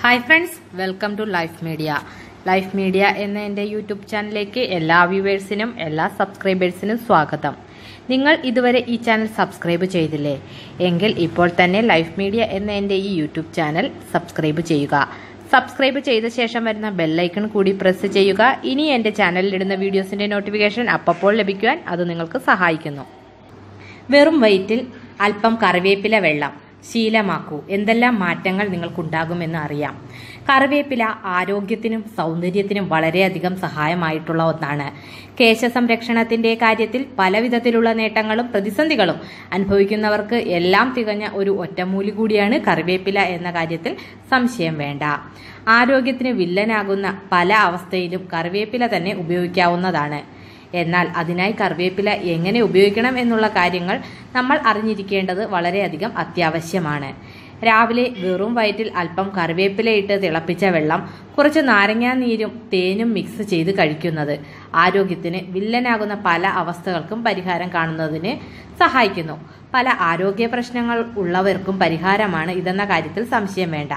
Hi friends welcome to life media life media എന്ന എന്റെ YouTube ചാനലിലേക്ക് എല്ലാ വ്യൂവേഴ്സിനും എല്ലാ സബ്സ്ക്രൈബേഴ്സിനും സ്വാഗതം. നിങ്ങൾ ഇതുവരെ ഈ ചാനൽ സബ്സ്ക്രൈബ് ചെയ്തില്ലേ? എങ്കിൽ ഇപ്പോൾ തന്നെ ലൈഫ് മീഡിയ എന്ന എന്റെ ഈ യൂട്യൂബ് ചാനൽ സബ്സ്ക്രൈബ് ചെയ്യുക. സബ്സ്ക്രൈബ് ചെയ്ത ശേഷം വരുന്ന ബെല്ലൈക്കൺ കൂടി പ്രസ് ചെയ്യുക. ഇനി എന്റെ ചാനലിൽ ഇടുന്ന വീഡിയോസിന്റെ നോട്ടിഫിക്കേഷൻ അപ്പോൾ ലഭിക്കുവാൻ അത് നിങ്ങൾക്ക് സഹായിക്കുന്നു. വെറും വെയിറ്റിൽ അല്പം കറിവേപ്പില വെള്ളം. ശീലമാക്കൂ. എന്തെല്ലാം മാറ്റങ്ങൾ നിങ്ങൾക്കുണ്ടാകുമെന്ന് അറിയാം. കറിവേപ്പില ആരോഗ്യത്തിനും സൗന്ദര്യത്തിനും വളരെയധികം സഹായമായിട്ടുള്ള ഒന്നാണ്. കേശ സംരക്ഷണത്തിന്റെ കാര്യത്തിൽ പലവിധത്തിലുള്ള നേട്ടങ്ങളും പ്രതിസന്ധികളും അനുഭവിക്കുന്നവർക്ക് എല്ലാം തികഞ്ഞ ഒരു ഒറ്റമൂലി കൂടിയാണ് കറിവേപ്പില എന്ന കാര്യത്തിൽ സംശയം വേണ്ട. ആരോഗ്യത്തിന് വില്ലനാകുന്ന പല അവസ്ഥയിലും കറിവേപ്പില തന്നെ ഉപയോഗിക്കാവുന്നതാണ്. എന്നാൽ അതിനായി കറിവേപ്പില എങ്ങനെ ഉപയോഗിക്കണം എന്നുള്ള കാര്യങ്ങൾ നമ്മൾ അറിഞ്ഞിരിക്കേണ്ടത് വളരെയധികം അത്യാവശ്യമാണ്. രാവിലെ വെറും വയറ്റിൽ അല്പം കറിവേപ്പില ഇട്ട് തിളപ്പിച്ച വെള്ളം കുറച്ച് നാരങ്ങാ നീരും തേനും മിക്സ് ചെയ്ത് കഴിക്കുന്നത്. ആരോഗ്യത്തിന് വില്ലനാകുന്ന പല അവസ്ഥകൾക്കും പരിഹാരം കാണുന്നതിന് സഹായിക്കുന്നു. പല ആരോഗ്യ പ്രശ്നങ്ങൾ ഉള്ളവർക്കും പരിഹാരമാണ് ഇതെന്ന കാര്യത്തിൽ സംശയം വേണ്ട.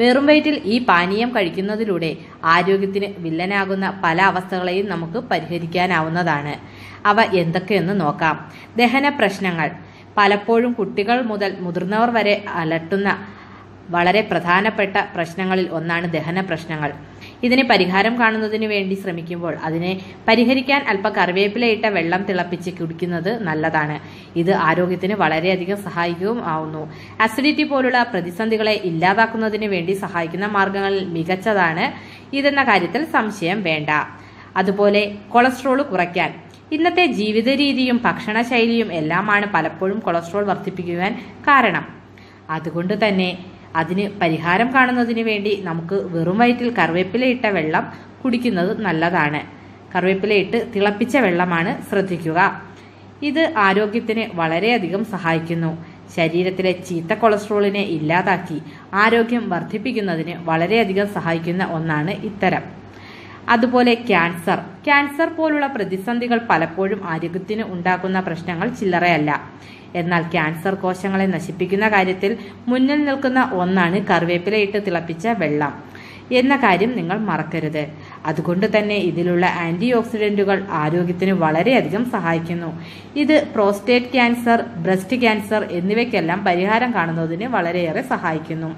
വെറും വയറ്റിൽ ഈ പാനീയം കഴിക്കുന്നതിലൂടെ ആരോഗ്യത്തിന് വില്ലനാകുന്ന പല അവസ്ഥകളെയും നമുക്ക് പരിഹരിക്കാനാവുന്നതാണ്. അവ എന്തൊക്കെയെന്ന് നോക്കാം. ദഹന പ്രശ്നങ്ങൾ. പലപ്പോഴും കുട്ടികൾ മുതൽ മുതിർന്നവർ വരെ അലട്ടുന്ന വളരെ പ്രധാനപ്പെട്ട പ്രശ്നങ്ങളിൽ ഒന്നാണ് ദഹന പ്രശ്നങ്ങൾ. ഇതിന് പരിഹാരം കാണുന്നതിന് വേണ്ടി ശ്രമിക്കുമ്പോൾ അതിനെ പരിഹരിക്കാൻ അല്പ കറിവേപ്പിലയിട്ട വെള്ളം തിളപ്പിച്ച് കുടിക്കുന്നത് നല്ലതാണ്. ഇത് ആരോഗ്യത്തിന് വളരെയധികം സഹായിക്കുകയും ആവുന്നു. അസിഡിറ്റി പോലുള്ള പ്രതിസന്ധികളെ ഇല്ലാതാക്കുന്നതിന് വേണ്ടി സഹായിക്കുന്ന മാർഗങ്ങളിൽ മികച്ചതാണ്. ഇതെന്ന കാര്യത്തിൽ സംശയം വേണ്ട. അതുപോലെ കൊളസ്ട്രോൾ കുറയ്ക്കാൻ. ഇന്നത്തെ ജീവിത രീതിയും ഭക്ഷണശൈലിയും എല്ലാമാണ് പലപ്പോഴും കൊളസ്ട്രോൾ വർദ്ധിപ്പിക്കുവാൻ കാരണം. അതുകൊണ്ട് തന്നെ അതിന് പരിഹാരം കാണുന്നതിന് വേണ്ടി നമുക്ക് വെറും വയറ്റിൽ കറിവേപ്പിലയിട്ട വെള്ളം കുടിക്കുന്നത് നല്ലതാണ്. കറിവേപ്പിലയിട്ട് തിളപ്പിച്ച വെള്ളമാണ് ശ്രദ്ധിക്കുക. ഇത് ആരോഗ്യത്തിന് വളരെയധികം സഹായിക്കുന്നു. ശരീരത്തിലെ ചീത്ത കൊളസ്ട്രോളിനെ ഇല്ലാതാക്കി ആരോഗ്യം വർദ്ധിപ്പിക്കുന്നതിന് വളരെയധികം സഹായിക്കുന്ന ഒന്നാണ് ഇത്തരം. അതുപോലെ ക്യാൻസർ. ക്യാൻസർ പോലുള്ള പ്രതിസന്ധികൾ പലപ്പോഴും ആരോഗ്യത്തിന് ഉണ്ടാക്കുന്ന പ്രശ്നങ്ങൾ ചില്ലറയല്ല. എന്നാൽ ക്യാൻസർ കോശങ്ങളെ നശിപ്പിക്കുന്ന കാര്യത്തിൽ മുന്നിൽ നിൽക്കുന്ന ഒന്നാണ് കറിവേപ്പിലയിട്ട് തിളപ്പിച്ച വെള്ളം. എന്ന കാര്യം നിങ്ങൾ മറക്കരുത്. അതുകൊണ്ട് തന്നെ ഇതിലുള്ള ആന്റി ഓക്സിഡന്റുകൾ ആരോഗ്യത്തിന് വളരെയധികം സഹായിക്കുന്നു. ഇത് പ്രോസ്റ്റേറ്റ് ക്യാൻസർ ബ്രസ്റ്റ് ക്യാൻസർ എന്നിവയ്ക്കെല്ലാം പരിഹാരം കാണുന്നതിന് വളരെയേറെ സഹായിക്കുന്നു.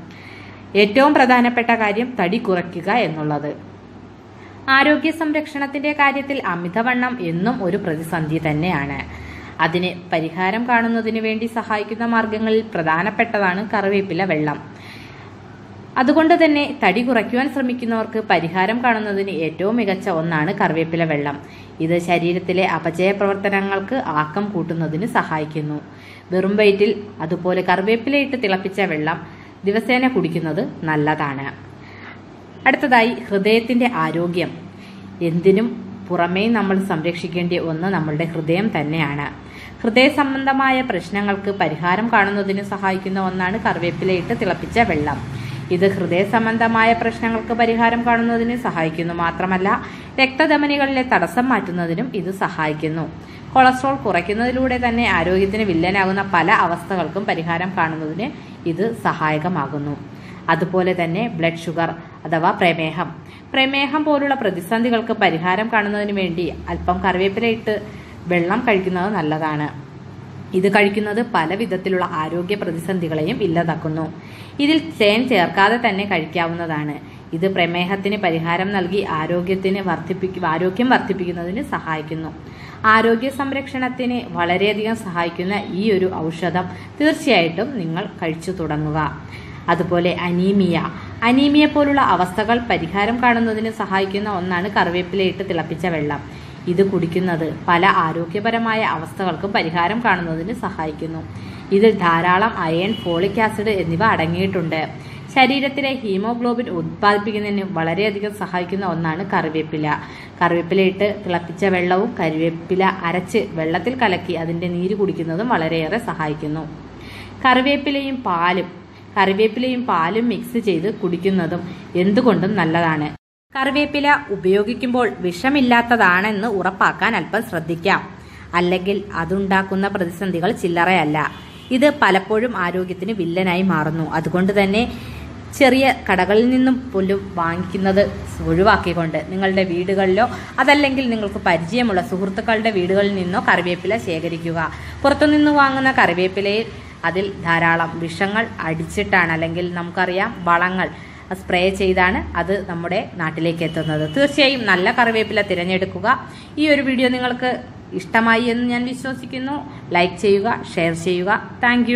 ഏറ്റവും പ്രധാനപ്പെട്ട കാര്യം തടി കുറയ്ക്കുക എന്നുള്ളത്. ആരോഗ്യ സംരക്ഷണത്തിന്റെ കാര്യത്തിൽ അമിതവണ്ണം എന്നും ഒരു പ്രതിസന്ധി തന്നെയാണ്. അതിന് പരിഹാരം കാണുന്നതിന് വേണ്ടി സഹായിക്കുന്ന മാർഗങ്ങളിൽ പ്രധാനപ്പെട്ടതാണ് കറിവേപ്പില വെള്ളം. അതുകൊണ്ട് തന്നെ തടി കുറയ്ക്കുവാൻ ശ്രമിക്കുന്നവർക്ക് പരിഹാരം കാണുന്നതിന് ഏറ്റവും മികച്ച ഒന്നാണ് കറിവേപ്പില വെള്ളം. ഇത് ശരീരത്തിലെ അപചയ പ്രവർത്തനങ്ങൾക്ക് ആക്കം കൂട്ടുന്നതിന് സഹായിക്കുന്നു. വെറും വയറ്റിൽ അതുപോലെ കറിവേപ്പിലയിട്ട് തിളപ്പിച്ച വെള്ളം ദിവസേന കുടിക്കുന്നത് നല്ലതാണ്. അടുത്തതായി ഹൃദയത്തിന്റെ ആരോഗ്യം. എന്തിനും പുറമേ നമ്മൾ സംരക്ഷിക്കേണ്ട ഒന്ന് നമ്മളുടെ ഹൃദയം തന്നെയാണ്. ഹൃദയ സംബന്ധമായ പ്രശ്നങ്ങൾക്ക് പരിഹാരം കാണുന്നതിന് സഹായിക്കുന്ന ഒന്നാണ് കറിവേപ്പിലയിട്ട് തിളപ്പിച്ച വെള്ളം. ഇത് ഹൃദയ സംബന്ധമായ പ്രശ്നങ്ങൾക്ക് പരിഹാരം കാണുന്നതിന് സഹായിക്കുന്നു മാത്രമല്ല രക്തധമനികളിലെ തടസ്സം മാറ്റുന്നതിനും ഇത് സഹായിക്കുന്നു. കൊളസ്ട്രോൾ കുറയ്ക്കുന്നതിലൂടെ തന്നെ ആരോഗ്യത്തിന് വില്ലനാകുന്ന പല അവസ്ഥകൾക്കും പരിഹാരം കാണുന്നതിന് ഇത് സഹായകമാകുന്നു. അതുപോലെ തന്നെ ബ്ലഡ് ഷുഗർ അഥവാ പ്രമേഹം. പ്രമേഹം പോലുള്ള പ്രതിസന്ധികൾക്ക് പരിഹാരം കാണുന്നതിന് വേണ്ടി അല്പം കറിവേപ്പിലയിട്ട് വെള്ളം കഴിക്കുന്നത് നല്ലതാണ്. ഇത് കഴിക്കുന്നത് പല വിധത്തിലുള്ള ആരോഗ്യ പ്രതിസന്ധികളെയും ഇല്ലാതാക്കുന്നു. ഇതിൽ തേൻ ചേർക്കാതെ തന്നെ കഴിക്കാവുന്നതാണ്. ഇത് പ്രമേഹത്തിന് പരിഹാരം നൽകി ആരോഗ്യത്തിന് വർദ്ധിപ്പിക്കും ആരോഗ്യം വർദ്ധിപ്പിക്കുന്നതിന് സഹായിക്കുന്നു. ആരോഗ്യ സംരക്ഷണത്തിന് വളരെയധികം സഹായിക്കുന്ന ഈ ഒരു ഔഷധം തീർച്ചയായിട്ടും നിങ്ങൾ കഴിച്ചു തുടങ്ങുക. അതുപോലെ അനീമിയ. അനീമിയ പോലുള്ള അവസ്ഥകൾ പരിഹാരം കാണുന്നതിന് സഹായിക്കുന്ന ഒന്നാണ് കറിവേപ്പിലയിട്ട് തിളപ്പിച്ച വെള്ളം. ഇത് കുടിക്കുന്നത് പല ആരോഗ്യപരമായ അവസ്ഥകൾക്കും പരിഹാരം കാണുന്നതിന് സഹായിക്കുന്നു. ഇതിൽ ധാരാളം അയൺ ഫോളിക് ആസിഡ് എന്നിവ അടങ്ങിയിട്ടുണ്ട്. ശരീരത്തിലെ ഹീമോഗ്ലോബിൻ ഉത്പാദിപ്പിക്കുന്നതിന് വളരെയധികം സഹായിക്കുന്ന ഒന്നാണ് കറിവേപ്പില. കറിവേപ്പില ഇട്ട് തിളപ്പിച്ച വെള്ളവും കറിവേപ്പില അരച്ച് വെള്ളത്തിൽ കലക്കി അതിന്റെ നീര് കുടിക്കുന്നതും വളരെയേറെ സഹായിക്കുന്നു. കറിവേപ്പിലയും പാലും കറിവേപ്പിലയും പാലും മിക്സ് ചെയ്ത് കുടിക്കുന്നതും എന്തുകൊണ്ടും നല്ലതാണ്. കറിവേപ്പില ഉപയോഗിക്കുമ്പോൾ വിഷമില്ലാത്തതാണെന്ന് ഉറപ്പാക്കാൻ അല്പം ശ്രദ്ധിക്കാം. അല്ലെങ്കിൽ അതുണ്ടാക്കുന്ന പ്രതിസന്ധികൾ ചില്ലറയല്ല. ഇത് പലപ്പോഴും ആരോഗ്യത്തിന് വില്ലനായി മാറുന്നു. അതുകൊണ്ട് തന്നെ ചെറിയ കടകളിൽ നിന്നും പോലും വാങ്ങിക്കുന്നത് ഒഴിവാക്കിക്കൊണ്ട് നിങ്ങളുടെ വീടുകളിലോ അതല്ലെങ്കിൽ നിങ്ങൾക്ക് പരിചയമുള്ള സുഹൃത്തുക്കളുടെ വീടുകളിൽ നിന്നോ കറിവേപ്പില ശേഖരിക്കുക. പുറത്തുനിന്ന് വാങ്ങുന്ന കറിവേപ്പിലയിൽ അതിൽ ധാരാളം വിഷങ്ങൾ അടിച്ചിട്ടാണ് അല്ലെങ്കിൽ നമുക്കറിയാം വളങ്ങൾ സ്പ്രേ ചെയ്താണ് അത് നമ്മുടെ നാട്ടിലേക്ക് എത്തുന്നത്. തീർച്ചയായും നല്ല കറിവേപ്പില തിരഞ്ഞെടുക്കുക. ഈ ഒരു വീഡിയോ നിങ്ങൾക്ക് ഇഷ്ടമായി എന്ന് ഞാൻ വിശ്വസിക്കുന്നു. ലൈക്ക് ചെയ്യുക ഷെയർ ചെയ്യുക. താങ്ക്